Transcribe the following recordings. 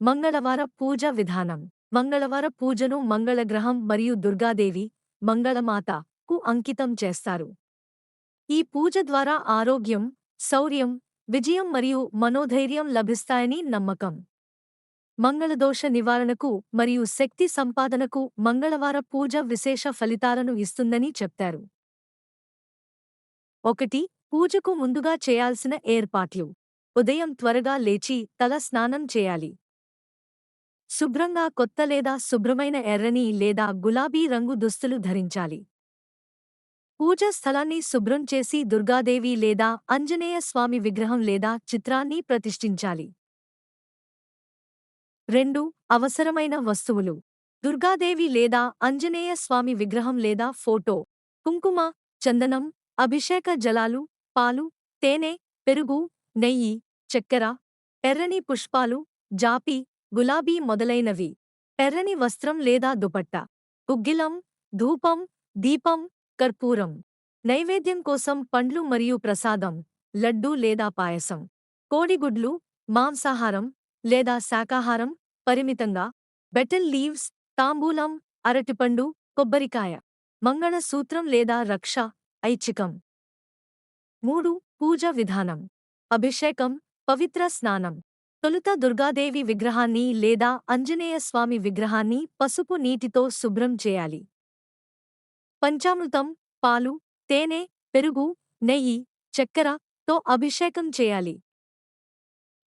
మంగళవార పూజ విధానం. మంగళవార పూజను మంగళగ్రహం మరియు దుర్గాదేవి మంగళమాత కు అంకితం చేస్తారు. ఈ పూజ ద్వారా ఆరోగ్యం శౌర్యం విజయం మరియు మనోధైర్యం లభిస్తాయని నమ్మకం. మంగళదోష నివారణకు మరియు శక్తి సంపాదనకు మంగళవార పూజ విశేష ఫలితాలను ఇస్తుందని చెప్తారు. ఒకటి పూజకు ముందుగా చేయాల్సిన ఏర్పాట్లు. ఉదయం త్వరగా లేచి తల స్నానం చేయాలి. శుభ్రంగా కొత్త లేదా శుభ్రమైన ఎర్రని లేదా గులాబీ రంగు దుస్తులు ధరించాలి. పూజా స్థలాన్ని శుభ్రం చేసి దుర్గాదేవి లేదా అంజనేయ స్వామి విగ్రహం లేదా చిత్రాన్ని ప్రతిష్ఠించాలి. రెండు అవసరమైన వస్తువులు. దుర్గాదేవి లేదా అంజనేయ స్వామి విగ్రహం లేదా ఫోటో కుంకుమ చందనం అభిషేక జలాలు పాలు తేనె పెరుగు నెయ్యి చక్కెర ఎర్రని పుష్పాలు జాపి గులాబీ మొదలైనవి. ఎర్రని వస్త్రం లేదా దుపట్ట. ఉగ్గిలం ధూపం దీపం కర్పూరం. నైవేద్యం కోసం పండ్లు మరియు ప్రసాదం లడ్డూ లేదా పాయసం. కోడిగుడ్లు మాంసాహారం లేదా శాకాహారం పరిమితంగా. బెటల్ లీవ్స్ తాంబూలం అరటిపండు కొబ్బరికాయ. మంగళసూత్రం లేదా రక్ష ఐచ్ఛికం. మూడు పూజ విధానం. అభిషేకం పవిత్ర స్నానం. తొలుత దుర్గాదేవి విగ్రహాన్ని లేదా అంజనేయ స్వామి విగ్రహాన్ని పసుపు నీటితో శుభ్రం చేయాలి. పంచామృతం పాలు తేనె పెరుగు నెయ్యి చక్కెర తో అభిషేకం చేయాలి.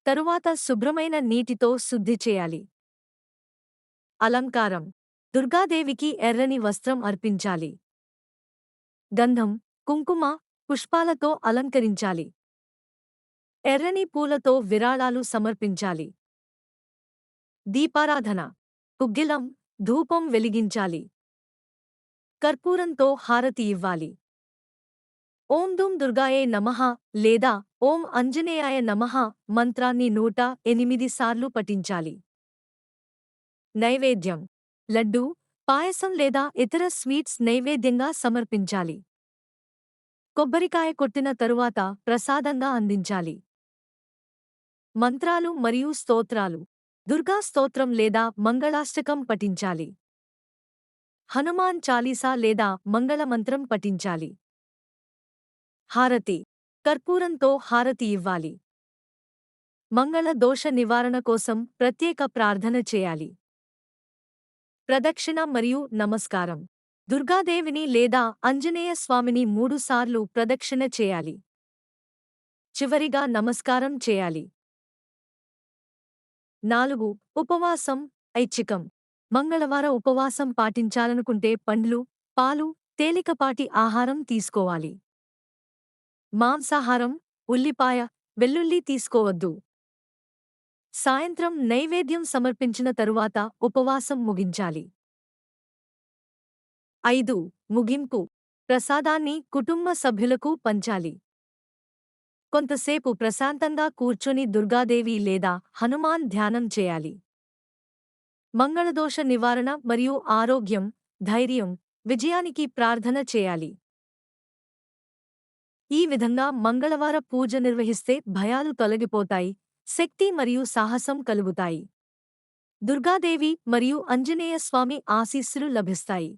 తరువాత శుభ్రమైన నీటితో శుద్ధి చేయాలి. అలంకారం దుర్గాదేవికి ఎర్రని వస్త్రం అర్పించాలి. గంధం కుంకుమ పుష్పాలతో అలంకరించాలి. ఎర్రని పూలతో విరాళాలు సమర్పించాలి. దీపారాధన కుగ్గిలం ధూపం వెలిగించాలి. కర్పూరంతో హారతి ఇవ్వాలి. ఓం దుమ్ దుర్గాయే నమః లేదా ఓం అంజనేయాయ నమః మంత్రాన్ని నూట ఎనిమిది సార్లు పఠించాలి. నైవేద్యం లడ్డూ పాయసం లేదా ఇతర స్వీట్స్ నైవేద్యంగా సమర్పించాలి. కొబ్బరికాయ కొట్టిన తరువాత ప్రసాదంగా అందించాలి. మంత్రాలు మరియు స్తోత్రాలు. దుర్గా స్తోత్రం లేదా మంగళాష్టకం పఠించాలి. హనుమాన్ చాలీసా లేదా మంగళమంత్రం పఠించాలి. హారతి. కర్పూరంతో హారతి ఇవ్వాలి. మంగళ దోష నివారణ కోసం ప్రత్యేక ప్రార్థన చేయాలి. ప్రదక్షిణ మరియు నమస్కారం. దుర్గాదేవిని లేదా అంజనేయ స్వామిని మూడుసార్లు ప్రదక్షిణ చేయాలి. చివరిగా నమస్కారం చేయాలి. నాలుగు ఉపవాసం ఐచ్ఛికం. మంగళవార ఉపవాసం పాటించాలనుకుంటే పండ్లు పాలు తేలికపాటి ఆహారం తీసుకోవాలి. మాంసాహారం ఉల్లిపాయ వెల్లుల్లి తీసుకోవద్దు. సాయంత్రం నైవేద్యం సమర్పించిన తరువాత ఉపవాసం ముగించాలి. ఐదు ముగింపు. ప్రసాదాన్ని కుటుంబ సభ్యులకు పంచాలి. కొంతసేపు ప్రశాంతంగా కూర్చొని దుర్గాదేవి లేదా హనుమాన్ ధ్యానం చేయాలి. మంగళదోష నివారణ మరియు ఆరోగ్యం ధైర్యం విజయానికి ప్రార్థన చేయాలి. ఈ విధంగా మంగళవార పూజ నిర్వహిస్తే భయాలు తొలగిపోతాయి శక్తి మరియు సాహసం కలుగుతాయి. దుర్గాదేవి మరియు ఆంజనేయ స్వామి ఆశీస్సులు లభిస్తాయి.